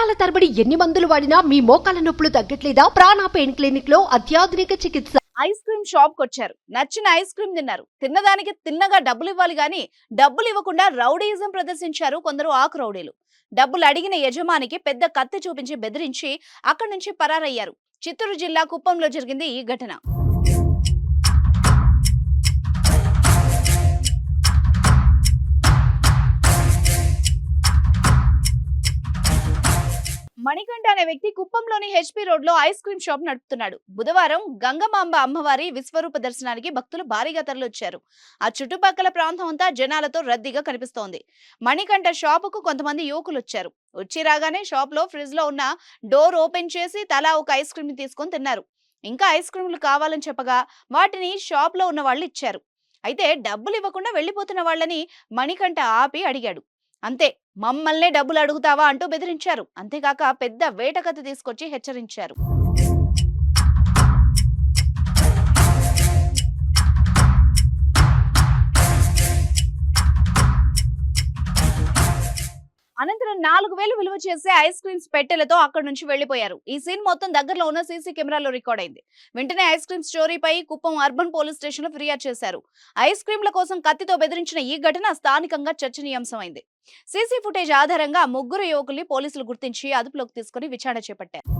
సంవత్సరాల తరబడి ఎన్ని మందులు వాడినా మీ మోకాల నొప్పులు తగ్గట్లేదా? ప్రాణ పెయిన్ క్లినిక్లో అత్యాధునిక చికిత్స. ఐస్ క్రీమ్ షాప్ కొచ్చారు వచ్చారు. నచ్చిన ఐస్ క్రీమ్ తిన్నారు. తిన్నదానికి తిన్నగా డబ్బులు ఇవ్వాలి గాని డబ్బులు ఇవ్వకుండా రౌడీయిజం ప్రదర్శించారు కొందరు ఆకు రౌడీలు. డబ్బులు అడిగిన యజమానికి పెద్ద కత్తి చూపించి బెదిరించి అక్కడి నుంచి పరారయ్యారు. చిత్తూరు జిల్లా కుప్పంలో జరిగింది ఈ ఘటన. మణికంఠ అనే వ్యక్తి కుప్పంలోని హెచ్పీ రోడ్లో ఐస్ క్రీమ్ షాప్ నడుపుతున్నాడు. బుధవారం గంగమాంబ అమ్మవారి విశ్వరూప దర్శనానికి భక్తులు భారీగా తరలివచ్చారు. ఆ చుట్టుపక్కల ప్రాంతం అంతా జనాలతో రద్దీగా కనిపిస్తోంది. మణికంఠ షాపుకు కొంతమంది యువకులు వచ్చారు వచ్చి రాగానే షాప్లో ఫ్రిడ్జ్లో ఉన్న డోర్ ఓపెన్ చేసి తలా ఒక ఐస్ క్రీమ్ని తీసుకొని తిన్నారు. ఇంకా ఐస్ క్రీమ్లు కావాలని చెప్పగా వాటిని షాప్లో ఉన్న వాళ్ళు ఇచ్చారు. అయితే డబ్బులు ఇవ్వకుండా వెళ్ళిపోతున్న వాళ్ళని మణికంఠ ఆపి అడిగాడు. అంతే మమ్మల్నే డబ్బులు అడుగుతావా అంటూ బెదిరించారు. అంతేకాక పెద్ద వేటకత్తి తీసుకొచ్చి హెచ్చరించారు. అనంతరం నాలుగు వేలు విలువ చేసే ఐస్ క్రీమ్స్ పెట్టెలతో అక్కడి నుంచి వెళ్ళిపోయారు ఈ సీన్ మొత్తం దగ్గరలో ఉన్న సీసీ కెమెరాలో రికార్డ్ అయింది. వెంటనే ఐస్ క్రీమ్ స్టోరీపై కుప్పం అర్బన్ పోలీస్ స్టేషన్లో ఫిర్యాదు చేశారు. ఐస్ క్రీంల కోసం కత్తితో బెదిరించిన ఈ ఘటన స్థానికంగా చర్చనీయాంశమైంది. సీసీ ఫుటేజ్ ఆధారంగా ముగ్గురు యువకుల్ని పోలీసులు గుర్తించి అదుపులోకి తీసుకుని విచారణ చేపట్టారు.